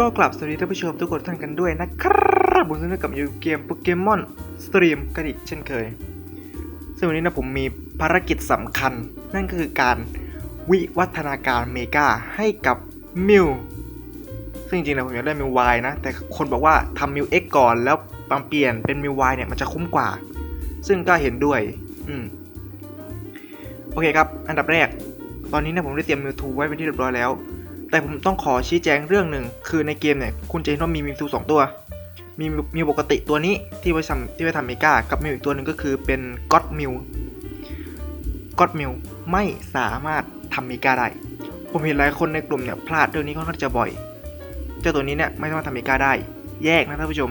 ก็กลับสวัสดีท่านผู้ชมทุกคนท่านกันด้วยนะครับผมซึ่งกับอยู่เกมโปเกมอนสตรีมกันอีกเช่นเคย ซึ่งวันนี้นะผมมีภารกิจสำคัญ นั่นก็คือการวิวัฒนาการเมกาให้กับมิวซึ่งจริงๆแล้วผมอยากได้มิววายนะ แต่คนบอกว่าทำมิวเอ็กก่อนแล้วปรับเปลี่ยนเป็นมิววายเนี่ยมันจะคุ้มกว่า ซึ่งก็เห็นด้วย อืมโอเคครับ อันดับแรก ตอนนี้นี่ยผมได้เตรียมมิวทูไว้เป็นที่เรียบร้อยแล้ว แต่ผมต้องขอชี้แจงเรื่องหนึ่งคือในเกมเนี่ยคุณจะเห็นว่ามีมิวทูสองตัว มีมิวปกติตัวนี้ที่ไว้ทำที่ไว้ทำเมกากับมิวอีกตัวหนึ่งก็คือเป็นก็อดมิวก็อดมิวไม่สามารถทำเมกาได้ ผมเห็นหลายคนในกลุ่มเนี่ยพลาดเรื่องนี้ค่อนข้างจะบ่อยเจ้าตัวนี้เนี่ยไม่สามารถทำเมกาได้ แยกนะท่านผู้ชม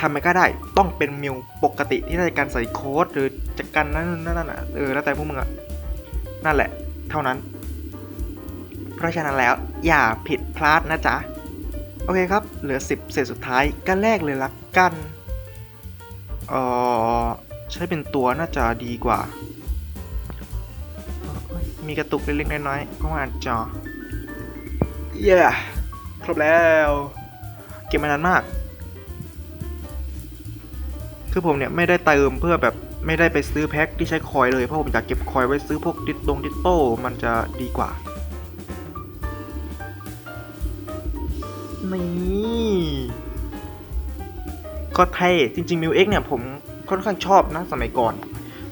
ทำเมกาได้ต้องเป็นมิวปกติที่ได้การใส่โค้ดหรือจากการนั่นนั่นนั่นอะเออแล้วแต่พวกมึงอะนั่นแหละ เท่านั้น ราะฉะนั้นแล้วอย่าผิดพลาดนะจ๊ะ โอเคครับ เหลือ 10 เศษสุดท้ายก็แลกเลยละกันเออใช้เป็นตัวน่าจะดีกว่า มีกระตุกเล็กๆน้อยๆเข้ามาจอเย้ครบแล้ว เก็บมานานมาก คือผมเนี่ยไม่ได้เติมเพื่อแบบไม่ได้ไปซื้อแพ็คที่ใช้คอยเลย เพราะผมอยากเก็บคอยไว้ซื้อพวกดิตตงดิตโต้มันจะดีกว่า ก็เท่จริงๆมิวเอ็กเนี่ยผมค่อนข้างชอบนะสมัยก่อน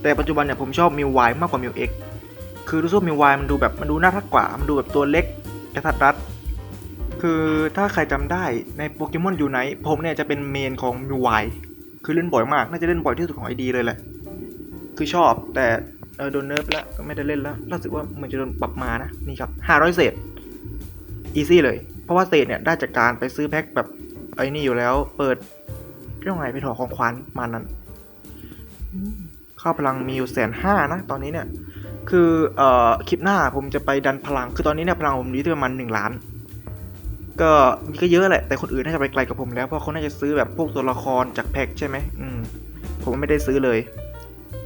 แต่ปัจจุบันเนี่ยผมชอบมิววมากกว่ามิวเอ็กคือรู้สึกมิววมันดูแบบมันดูน่ารักกว่า มันดูแบบตัวเล็กกระทัดรัด คือถ้าใครจำได้ในโปเกมอนยูไนผมเนี่ยจะเป็นเมนของมิววคือเล่นบ่อยมาก น่าจะเล่นบ่อยที่สุดของไอดีเลยแหละ คือชอบแต่โดนเนิร์ฟแล้วก็ไม่ได้เล่นแล้วรู้สึกว่าเหมือนจะโดนปรับมานะนี่ครับ500เศษอีซี่เลย เพราะว่าเศษเนี่ยได้จากการไปซื้อแพ็คแบบไอ้นี่อยู่แล้ว เปิด เรื่องไงไปถอของขวัญมานั้นข้าวพลังมีอยู่แสนห้านะ ตอนนี้เนี่ย คือเอ่อคลิปหน้าผมจะไปดันพลัง คือตอนนี้เนี่ยพลังผมอยู่ที่ประมาณหนึ่งล้าน ก็มีก็เยอะแหละ แต่คนอื่นน่าจะไปไกลกับผมแล้ว เพราะเขาน่าจะซื้อแบบพวกตัวละครจากแพ็คใช่ไหมอืม ผมไม่ได้ซื้อเลย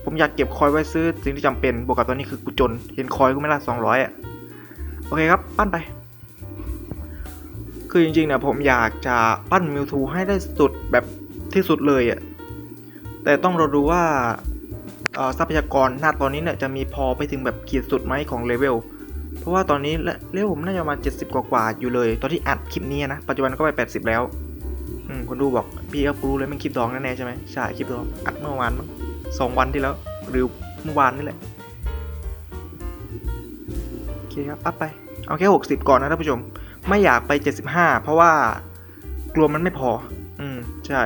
ผมอยากเก็บคอยไว้ซื้อสิ่งที่จำเป็น บวกกับตอนนี้คือกูจน เห็นคอยกูไม่ละสองร้อยอะ โอเคครับ ปั้นไป คือจริงๆเนี่ยผมอยากจะปั้นมิวทูให้ได้สุดแบบ ที่สุดเลยอะ่ะแต่ต้องเราดูว่าทรัพยากรหน้าตอนนี้เนี่ยจะมีพอไปถึงแบบขีดสุดไหมของเลเวลเพราะว่าตอนนี้เลเวลผมน่าจะประมาณ70 กว่าๆอยู่เลย ตอนที่อัดคลิปนี้นะ ปัจจุบันก็ไป 80 แล้วคนดูบอกพี่ก็รู้เลยมันคลิปดองแน่ๆใช่ไหมใช่คลิปดองอัดเมื่อวานมั้งสองวันที่แล้ว หรือเมื่อวานนี่แหละโอเคครับอัพไปเอาแค่60 ก่อนนะท่านผู้ชม ไม่อยากไป 75 เพราะว่ากลัวมันไม่พอ อืมใช่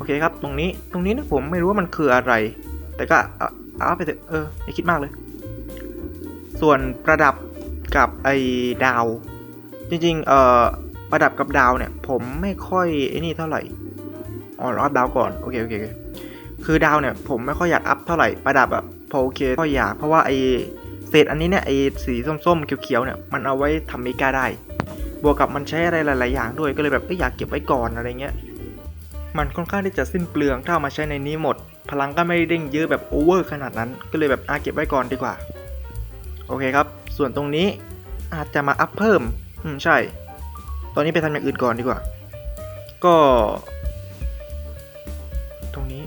โอเคครับ ตรงนี้ ตรงนี้นะผมไม่รู้ว่ามันคืออะไร แต่ก็เอาไปเถอะ เอออย่าคิดมากเลย ส่วนประดับกับไอ้ดาว จริงๆ เอ่อ ประดับกับดาวเนี่ย ผมไม่ค่อยไอ้นี่เท่าไหร่ อ๋อเราอัพดาวก่อน โอเคโอเค คือดาวเนี่ย ผมไม่ค่อยอยากอัพเท่าไหร่ ประดับอะพอโอเคก็อยาก เพราะว่าไอ้เศษอันนี้เนี่ยไอ้สีส้มๆ เขียวๆ เนี่ย มันเอาไว้ทำเมกาได้ บวกกับมันใช้อะไรหลาย ๆ อย่างด้วย ก็เลยแบบเอ้ยอยากเก็บไว้ก่อนอะไรเงี้ย มันค่อนข้างที่จะสิ้นเปลืองถ้าเอามาใช้ในนี้หมด พลังก็ไม่ได้เด้งเยอะแบบโอเวอร์ขนาดนั้น ก็เลยแบบอาเก็บไว้ก่อนดีกว่า โอเคครับ ส่วนตรงนี้อาจจะมาอัพเพิ่ม อืมใช่ ตอนนี้ไปทำอย่างอื่นก่อนดีกว่า ก็ ตรงนี้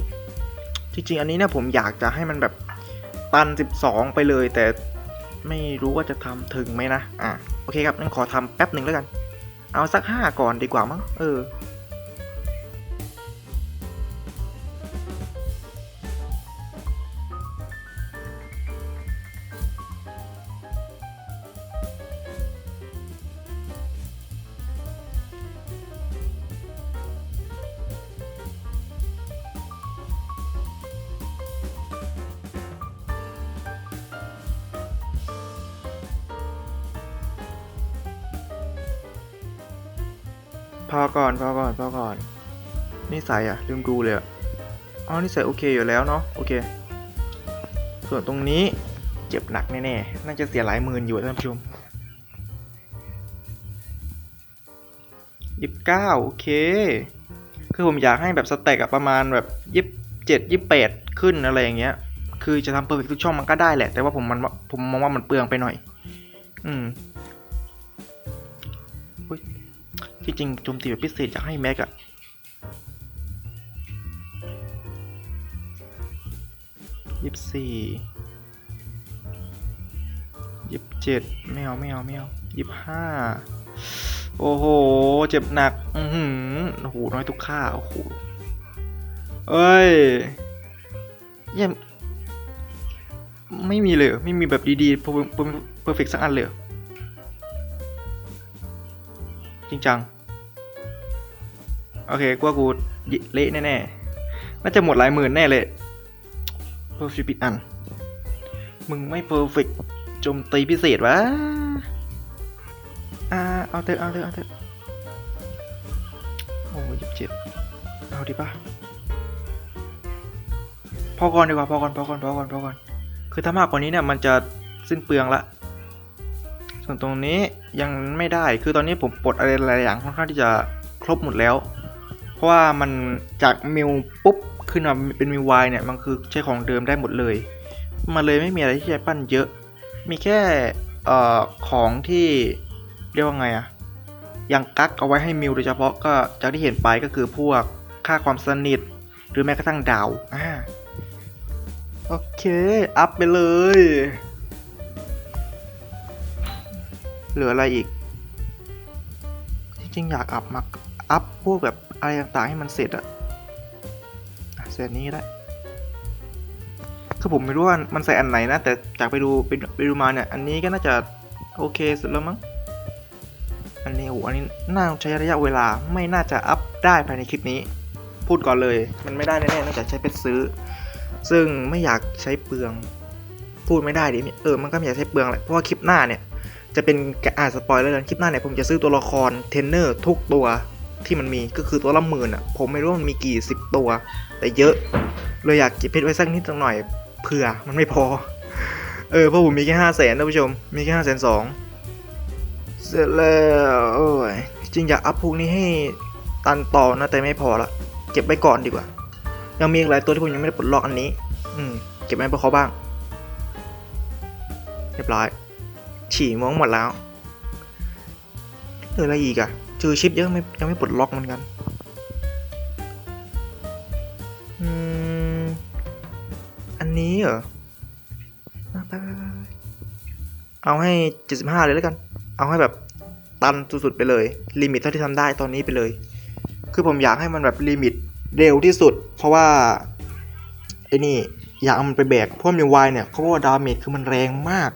จริงๆ อันนี้เนี่ยผมอยากจะให้มันแบบตัน 12 ไปเลย แต่ไม่รู้ว่าจะทำถึงไหมนะ อะ โอเคครับงั้นขอทำแป๊บหนึ่งแล้วกัน เอาสัก 5 ก่อนดีกว่ามั้ง เออ อก่อนพอก่อนพอก่อนนี่ใส่อะลืมดูเลยอะอ๋อนี่ใส่โอเคอยู่แล้วเนาะโอเค ส่วนตรงนี้เจ็บหนักแน่ๆน่าจะเสียหลายหมื่นอยู่ท่านผู้ชมยี่สิบเก้าโอเค คือผมอยากให้แบบสเต็กอะประมาณแบบยี่สิบเจ็ดยี่สิบแปดขึ้นอะไรอย่างเงี้ย คือจะทำเพอร์เฟกทุกช่องมันก็ได้แหละ แต่ว่าผมมันผมมองว่ามันเปลืองไปหน่อย อืมฮ้ย ที่จริงโจมตีแบบพิเศษอยากให้แม็กอะยี่สิบสี่ยี่สิบเจ็ดไม่เอาไม่เอาไม่เอายี่สิบห้าโอ้โห เจ็บหนัก อือหือโอ้โห น้อยทุกค่า โอ้โห เอ้ยยังไม่มีเลย ไม่มีแบบดีๆเพอร์เพอร์เฟกสักอันเลย จริงจัง โอเคกูว่ากูเละแน่ๆ น่าจะหมดหลายหมื่นแน่เลยเพอร์เฟกต์อัน มึงไม่เพอร์เฟกโจมตีพิเศษวะอ่าเอาเถอะเอาเถอะเอาเถอะโอ้ยยี่สิบเจ็ดเอาดีป่ะพอก่อนดีกว่าพอก่อนพอก่อนพอก่อนพอก่อนคือถ้ามากกว่านี้เนี่ยมันจะสิ้นเปลืองละ ส่วนตรงนี้ยังไม่ได้คือตอนนี้ผมปลดอะไรหลายอย่างค่อนข้างที่จะครบหมดแล้ว ราะว่ามันจากมิวปุ๊บขึ้นมาเป็นมิววายเนี่ยมันคือใช้ของเดิมได้หมดเลย มันเลยไม่มีอะไรที่จะปั้นเยอะ มีแค่อ่อของที่เรียกว่าไงอะอยังกักเอาไว้ให้มิวโดยเฉพาะก็จากที่เห็นไปก็คือพวกค่าความสนิท หรือแม้กระทั่งดาวอ่าโอเค อัพไปเลย เหลืออะไรอีก จริงๆอยากอัพมาก อัพพวกแบบอะไรต่างๆให้มันเสร็จอะเสร็จนี้ก็ได้ คือผมไม่รู้ว่ามันใส่อันไหนนะ แต่จากไปดูไปดูไปดูมาเนี่ย อันนี้ก็น่าจะโอเคสุดแล้วมั้ง อันนี้โอ้โหอันนี้น่าใช้ระยะเวลาไม่น่าจะอัพได้ภายในคลิปนี้ พูดก่อนเลย มันไม่ได้แน่ๆนอกจากใช้เพชรซื้อ ซึ่งไม่อยากใช้เปลือง พูดไม่ได้ดิเออมันก็ไม่อยากใช้เปลืองแหละเพราะว่าคลิปหน้าเนี่ยจะเป็นอ่านสปอยแล้วกันคลิปหน้าเนี่ยผมจะซื้อตัวละครเทรนเนอร์ทุกตัว ที่มันมีก็คือตัวละหมื่นอะ ผมไม่รู้มันมีกี่สิบตัว แต่เยอะเลยอยากเก็บเพชรไว้สักนิดสักหน่อยเผื่อมันไม่พอ เออเพราะผมมีแค่ห้าแสนท่านผู้ชม มีแค่ห้าแสนสองเสร็จแล้วโอ้ยจริงอยากอัพพวกนี้ให้ตันต่อนะแต่ไม่พอละเก็บไว้ก่อนดีกว่า ยังมีอีกหลายตัวที่ผมยังไม่ได้ปลดล็อกอันนี้ อืมเก็บไว้พวกเขาบ้าง เรียบร้อย ฉี่ม่วงหมดแล้วเหลืออะไรอีกอะ จือชิปยังไม่ยังไม่ปลดล็อกเหมือนกันอืมอันนี้เหรออะไปไปไปไปเอาให้ 75 เลยแล้วกัน เอาให้แบบตันสุดๆไปเลย ลิมิตเท่าที่ทำได้ตอนนี้ไปเลย คือผมอยากให้มันแบบลิมิตเร็วที่สุด เพราะว่าไอ้นี่อยากเอามันไปแบกเพราะมิวไวเนี่ยเขาบอกว่าดาเมจคือมันแรงมาก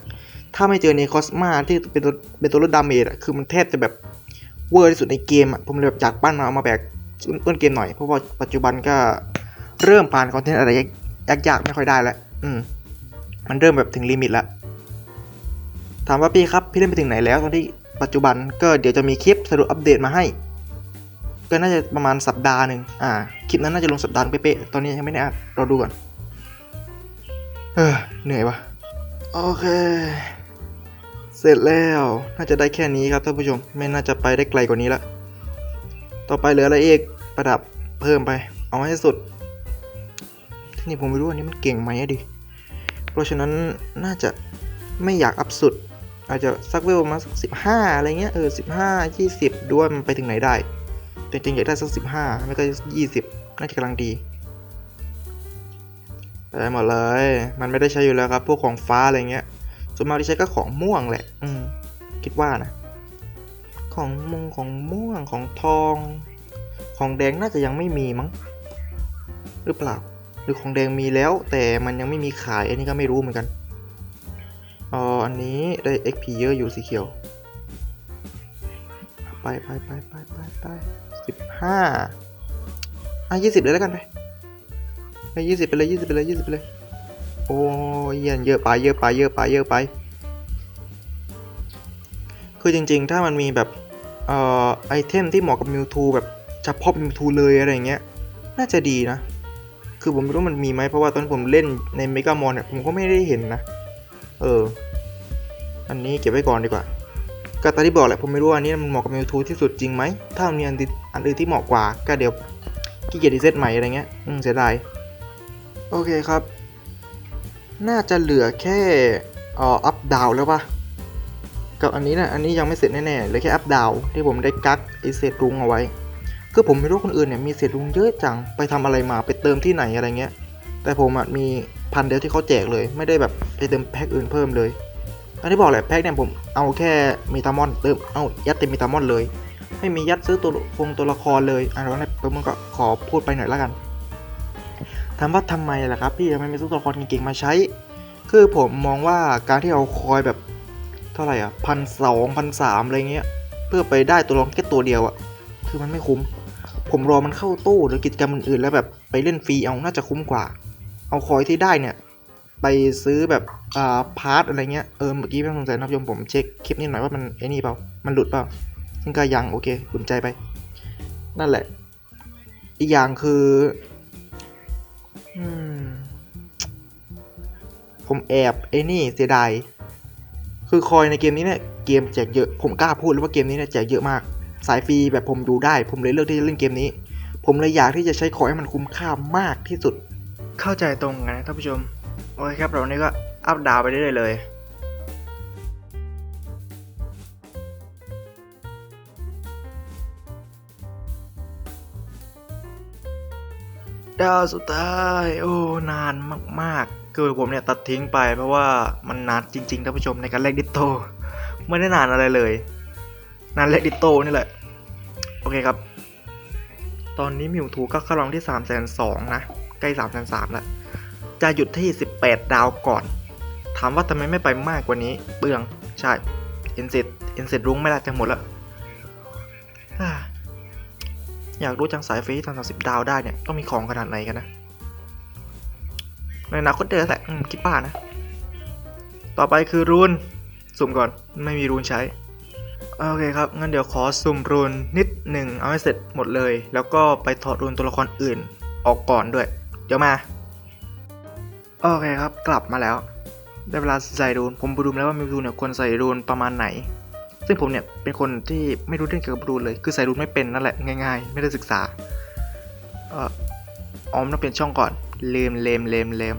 ถ้าไม่เจอในคอสมาที่เป็นตัวเป็นตัวลดดาเมจอะคือมันแทบจะแบบ เวอร์ที่สุดในเกมอะผมเลยแบบอยากปั้นมาเอามาแบกต้นเกมหน่อย เพราะว่าปัจจุบันก็เริ่มผ่านคอนเทนต์อะไรยากๆไม่ค่อยได้แล้วอืม มันเริ่มแบบถึงลิมิตแล้วถามว่าพี่ครับพี่เล่นไปถึงไหนแล้วตอนที่ปัจจุบันก็เดี๋ยวจะมีคลิปสรุปอัปเดตมาให้ ก็น่าจะประมาณสัปดาห์หนึ่งอ่าคลิปนั้นน่าจะลงสัปดาห์เป๊ะๆตอนนี้ยังไม่ได้อัดรอดูก่อนเออเหนื่อยวะโอเค เสร็จแล้วน่าจะได้แค่นี้ครับท่านผู้ชมไม่น่าจะไปได้ไกลกว่านี้ละต่อไปเหลืออะไรอีกประดับเพิ่มไป เอาให้สุดที่นี่ผมไม่รู้อันนี้มันเก่งไหมดิเพราะฉะนั้นน่าจะไม่อยากอัพสุด อาจจะสักเวลมาสักสิบห้าอะไรเงี้ยเออสิบห้ายี่สิบดูว่ามันไปถึงไหนได้จริงๆอยากได้สักสิบห้าไม่ก็ยี่สิบน่าจะกำลังดีได้หมดเลย มันไม่ได้ใช้อยู่แล้วครับ พวกของฟ้าอะไรเงี้ย ส่วนมากที่ใช้ก็ของม่วงแหละ อืม คิดว่านะ ของมงของม่วงของทอง ของแดงน่าจะยังไม่มีมั้ง หรือเปล่า หรือของแดงมีแล้ว แต่มันยังไม่มีขาย อันนี้ก็ไม่รู้เหมือนกัน อ๋อ อันนี้ได้ XP เยอะอยู่สีเขียว ไปไปไปไปไปไปสิบห้าอะยี่สิบเลยแล้วกันไปไปยี่สิบไปเลยยี่สิบไปเลยยี่สิบไปเลย โอ้ยเหี้ยเยอะไปเยอะไปเยอะไปเยอะไป คือจริงๆ ถ้ามันมีแบบเอ่อไอเทมที่เหมาะกับมิวทูแบบเฉพาะมิวทูเลยอะไรเงี้ย น่าจะดีนะ คือผมไม่รู้มันมีไหมเพราะว่าตอนผมเล่นในเมกามอนเนี่ยผมก็ไม่ได้เห็นนะ เออ อันนี้เก็บไว้ก่อนดีกว่าก็ตอนที่บอกแหละผมไม่รู้อันนี้มันเหมาะกับมิวทูที่สุดจริงไหม ถ้ามันมีอันอื่นอันอื่นที่เหมาะกว่าก็เดี๋ยวขี้เกียจดีเซตใหม่อะไรเงี้ยอืมเสียดายโอเคครับ น่าจะเหลือแค่เอ่ออัพดาวแล้วปะกับอันนี้นะอันนี้ยังไม่เสร็จแน่ๆเหลยแค่อัพดาวที่ผมได้กักไอเศษรุ้งเอาไว้ คือผมไม่รู้คนอื่นเนี่ยมีเศษรุ้งเยอะจังไปทำอะไรมาไปเติมที่ไหนอะไรเงี้ย แต่ผมอะมีพันเดียวที่เขาแจกเลย ไม่ได้แบบไปเติมแพ็คอื่นเพิ่มเลยอันที่บอกแหละแพ็คเนี่ยผมเอาแค่มีตามอนเติมเอายัดเต็มมีตามอนเลย ไม่มียัดซื้อตัวคงตัวละครเลยอะแล้วเนี่ยผมก็ขอพูดไปหน่อยละกัน ถามว่าทำไมล่ะครับพี่ทำไมไม่ซื้อตัวละครเก่งๆมาใช้ คือผมมองว่าการที่เอาคอยแบบเท่าไหร่อะพันสองพันสามอะไรเงี้ย เพื่อไปได้ตัวละครแค่ตัวเดียวอะ คือมันไม่คุ้ม ผมรอมันเข้าตู้หรือกิจกรรมอื่นๆ แล้วแบบไปเล่นฟรีเอาน่าจะคุ้มกว่า เอาคอยที่ได้เนี่ย ไปซื้อแบบอ่าพาร์ทอะไรเงี้ย เออเมื่อกี้ไม่องสงสัยนะครับยมผมเช็คคลิปนิดหน่อยว่ามันไอ้นี่เปล่า มันหลุดเปล่า ซึ่งก็ยังโอเคขุนใจไป นั่นแหละ อีกอย่างคือ ผมแอบไอ้นี่เสียดายคือคอยในเกมนี้เนี่ยเกมแจกเยอะผมกล้าพูดเลยว่าเกมนี้เนี่ยแจกเยอะมาก สายฟรีแบบผมดูได้ ผมเลยเลือกที่จะเล่นเกมนี้ ผมเลยอยากที่จะใช้คอยให้มันคุ้มค่ามากที่สุด เข้าใจตรงกันนะท่านผู้ชม โอเคครับเรานี้ก็อัพดาวไปได้เลยเลย ดาวสุดท้าย โอ้ นานมากๆ คือผมเนี่ยตัดทิ้งไปเพราะว่ามันนานจริงๆท่านผู้ชมในการแลกดิโตไม่ได้นานอะไรเลย นานแลกดิโตนี่แหละ โอเคครับ ตอนนี้มิวทูก็เข้ารองที่3ามแสนสองนะ ใกล้3ามแสนสามแล้ว จะหยุดที่ 18 ดาวก่อน ถามว่าทำไมไม่ไปมากกว่านี้เปือง ใช่ เอ็นเซตเอ็นเซตรุ้งไม่ละจะหมดแล้วฮ่า อยากรู้จังสายฟรีที่ทำสามสิบดาวได้เนี่ยต้องมีของขนาดไหนกันนะ ในอนาคตเดือนแหละคิดป้านะ ต่อไปคือรูน สุ่มก่อนไม่มีรูนใช้ โอเคครับ งั้นเดี๋ยวขอสุ่มรูนนิดหนึ่งเอาให้เสร็จหมดเลย แล้วก็ไปถอดรูนตัวละครอื่นออกก่อนด้วย เดี๋ยวมา โอเคครับ กลับมาแล้ว ได้เวลาใส่รูน ผมไปดูแล้วว่ามิวทูเนี่ยควรใส่รูนประมาณไหน ซึ่งผมเนี่ยเป็นคนที่ไม่รู้เรื่องเกี่ยวกับรูนเลย คือใส่รูนไม่เป็นนั่นแหละง่ายๆ ไม่ได้ศึกษาเอ่อออมต้องเปลี่ยนช่องก่อนเลมเลมเลมเลม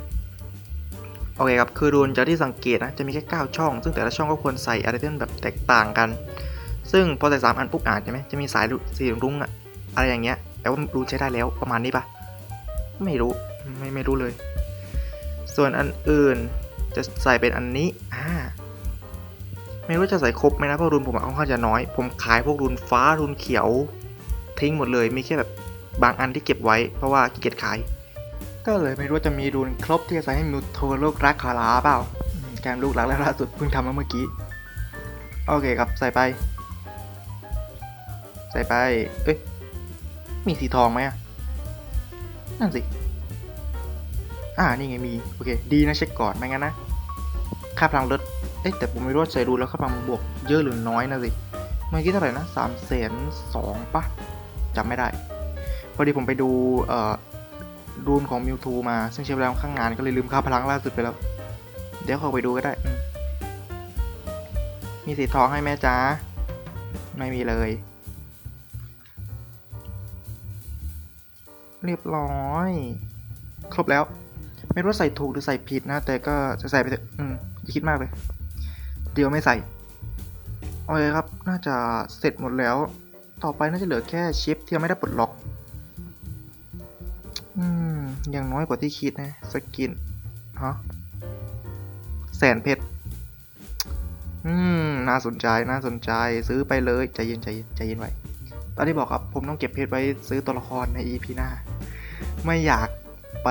โอเคครับคือรูนจากที่สังเกตนะจะมีแค่9ช่อง ซึ่งแต่ละช่องก็ควรใส่อะไรที่มันแบบแตกต่างกัน ซึ่งพอใส่สามอันปุ๊บอ่านใช่ไหมจะมีสายสีรุ้งอะอะไรอย่างเงี้ยแต่ว่ารูนใช้ได้แล้วประมาณนี้ปะไม่รู้ไม่ไม่รู้เลย ส่วนอันอื่นจะใส่เป็นอันนี้อ่า ไม่รู้จะใส่ครบไหมนะเพราะรุนผมอะค่อนข้างจะน้อย ผมขายพวกรุนฟ้ารุนเขียว ทิ้งหมดเลยมีแค่แบบบางอันที่เก็บไว้เพราะว่าขี้เกียจขาย ก็เลยไม่รู้จะมีรุนครบที่จะใส่ให้มิวโทโลกรักคาราเปล่าแกมลูกรักและล่าสุดเพิ่งทำมาเมื่อกี้ โอเคครับใส่ไป ใส่ไป เอ้ยมีสีทองไหมนั่นสิ อ่านี่ไงมี โอเค ดีนะเช็คก่อนไม่งั้นนะ ค่าพลังลด เอ๊ะแต่ผมไม่รู้ว่าใส่รูแล้วค่าพลังบวกเยอะหรือน้อยนะสิเมื่อกี้เท่าไหร่นะสามแสนสองปะจำไม่ได้ พอดีผมไปดูเอ่อรูนของมิวทูมา ซึ่งใช้เวลาค่อนข้างนานก็เลยลืมค่าพลังล่าสุดไปแล้ว เดี๋ยวเข้าไปดูก็ได้ มีสีทองให้แม่จ้า ไม่มีเลย เรียบร้อย ครบแล้ว ไม่รู้ว่าใส่ถูกหรือใส่ผิดนะ แต่ก็จะใส่ไปเถอะอืมอย่าคิดมากเลย เดียวไม่ใส่โอเคครับ น่าจะเสร็จหมดแล้ว ต่อไปน่าจะเหลือแค่ชิปที่ยังไม่ได้ปลดล็อก อืม ยังน้อยกว่าที่คิดนะ สกิน ฮะ แสนเพชร อืม น่าสนใจ น่าสนใจ ซื้อไปเลย ใจเย็นใจเย็นใจเย็นไว้ตอนที่บอกครับ ผมต้องเก็บเพชรไว้ซื้อตัวละครใน EP หน้า ไม่อยากไป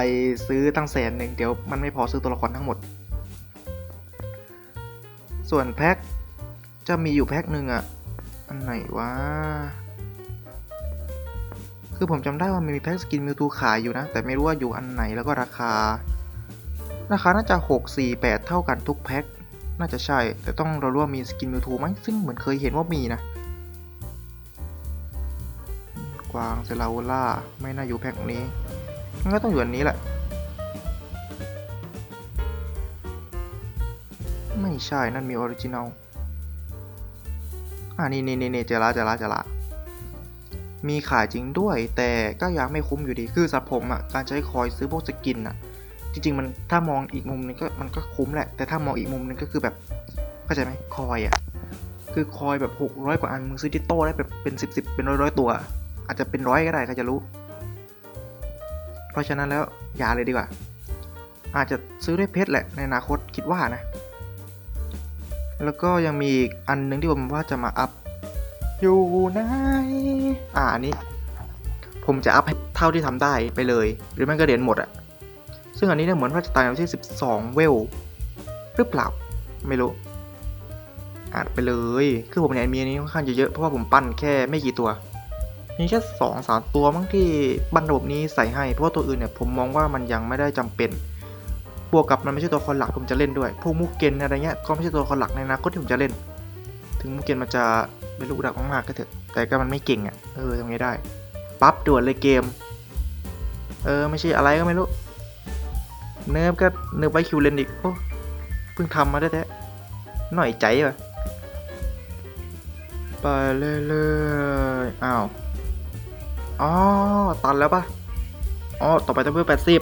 ซื้อตั้งแสนหนึ่งเดี๋ยวมันไม่พอซื้อตัวละครทั้งหมด ส่วนแพ็คจะมีอยู่แพ็คหนึ่งอะอันไหนวะ คือผมจำได้ว่ามันมีแพ็คสกินมิวทูขายอยู่นะ แต่ไม่รู้ว่าอยู่อันไหนแล้วก็ราคา ราคาน่าจะ 6 4 8 เท่ากันทุกแพ็ค น่าจะใช่ แต่ต้องเรารู้ว่ามีสกินมิวทูไหมซึ่งเหมือนเคยเห็นว่ามีนะ กวางเซลาโอล่าไม่น่าอยู่แพ็คนี้งั้นก็ต้องอยู่อันนี้แหละ ไม่ใช่นั่นมีออริจินัลอ่านี่นี่นี่เจละเจละเจละมีขายจริงด้วย แต่ก็ยังไม่คุ้มอยู่ดี คือสำหรับผมอะการใช้คอยซื้อพวกสกินอะ จริง ๆ มันถ้ามองอีกมุมนึงก็มันก็คุ้มแหละ แต่ถ้ามองอีกมุมนึงก็คือแบบเข้าใจไหมคอยอะคือคอยแบบหกร้อยกว่าอันมึงซื้อดิโต้ได้แบบเป็นสิบสิบเป็นร้อยร้อยตัว อาจจะเป็นร้อยก็ได้ใครจะรู้ เพราะฉะนั้นแล้วอย่าเลยดีกว่า อาจจะซื้อด้วยเพชรแหละในอนาคตคิดว่านะ แล้วก็ยังมีอีกอันหนึงที่ผมว่าจะมาอัพ อยู่ไหนอ่านี้ ผมจะอัพให้เท่าที่ทำได้ไปเลย หรือไม่ก็เหรียญหมดอะซึ่งอันนี้เนี่ยเหมือนว่าจะตายในวันที่12 เวล หรือเปล่า ไม่รู้อัดไปเลย คือผมเนี่ยมีอันนี้ค่อนข้างจะเยอะเพราะว่าผมปั้นแค่ไม่กี่ตัวมีแค่สองสามตัวมั้งที่บันระบบนี้ใส่ให้ เพราะว่าตัวอื่นเนี่ยผมมองว่ามันยังไม่ได้จำเป็น บวกกับมันไม่ใช่ตัวละครหลักที่ผมจะเล่นด้วย พวกมุกเกนอะไรเงี้ยก็ไม่ใช่ตัวละครหลักในอนาคตที่ผมจะเล่น ถึงมุกเกนมันจะไม่รู้ดักมากๆก็เถอะ แต่ก็มันไม่เก่งอะ่ะ เออทำไงได้ ปั๊บด่วนเลยเกม เออไม่ใช่อะไรก็ไม่รู้ เนิร์ฟก็เนิร์ฟไว้คิวเลนอีก โอ้เพิ่งทำมาได้แท้หน่อยใจว่ะไปเรื่อยๆอ้าว อ๋อ ตันแล้วปะอ๋อ ต่อไปต้องเพิ่มแปดสิบ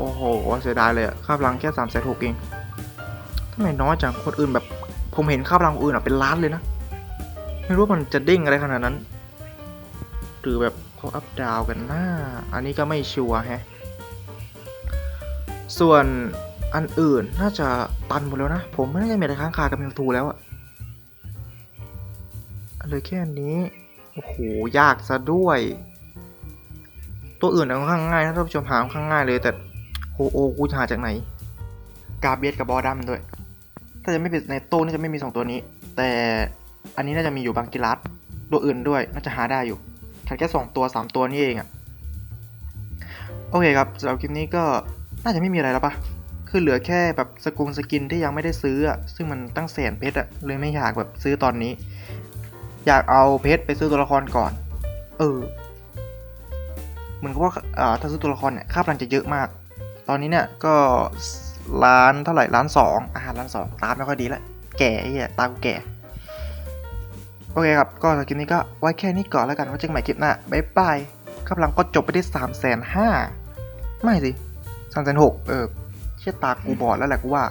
อ้โหเสียดายเลยอะค่าพลังแค่สามแสนหกเองทำไมน้อยจังคนอื่นแบบผมเห็นค่าพลังคนอื่นอะเป็นล้านเลยนะ ไม่รู้ว่ามันจะเด้งอะไรขนาดนั้น หรือแบบเขาอัพดาวกันหน้า อันนี้ก็ไม่ชัวร์แฮะ ส่วนอันอื่นน่าจะตันหมดแล้วนะ ผมไม่น่าจะมีอะไรค้างคากับมิวทูแล้วอะเหลยแค่อันนี้ โอ้โห ยากซะด้วย ตัวอื่นค่อนข้างง่ายนะท่านผู้ชมหาค่อนข้างง่ายเลยแต่ โอโอกูจะหาจากไหน กาเบียสกับบอดัมด้วย ถ้าจะไม่เป็นในโต้นี่จะไม่มีสองตัวนี้ แต่อันนี้น่าจะมีอยู่บางกิลัสตัวอื่นด้วย น่าจะหาได้อยู่ขาดแค่สองตัวสามตัวนี่เองอะโอเคครับสำหรับคลิปนี้ก็น่าจะไม่มีอะไรแล้วปะคือเหลือแค่แบบสกุลสกินที่ยังไม่ได้ซื้ออะซึ่งมันตั้งแสนเพชรอะเลยไม่อยากแบบซื้อตอนนี้ อยากเอาเพชรไปซื้อตัวละครก่อน เออเหมือนกับว่าอ่าถ้าซื้อตัวละครเนี่ยค่าพลังจะเยอะมาก ตอนนี้เนี่ยก็ล้านเท่าไหร่ล้านสองอ่าล้านสองตาไม่ค่อยดีแล้วแก่ไอ้เหี้ยตากูแก่โอเคครับ ก็สำหรับคลิปนี้ก็ไว้แค่นี้ก่อนแล้วกันไว้เจอกันใหม่คลิปหน้าบ๊ายบายค่าลังก็จบไปได้สามแสนห้าไม่สิสามแสนหกเออเชี่ยตากูบอดแล้วแหละกูว่า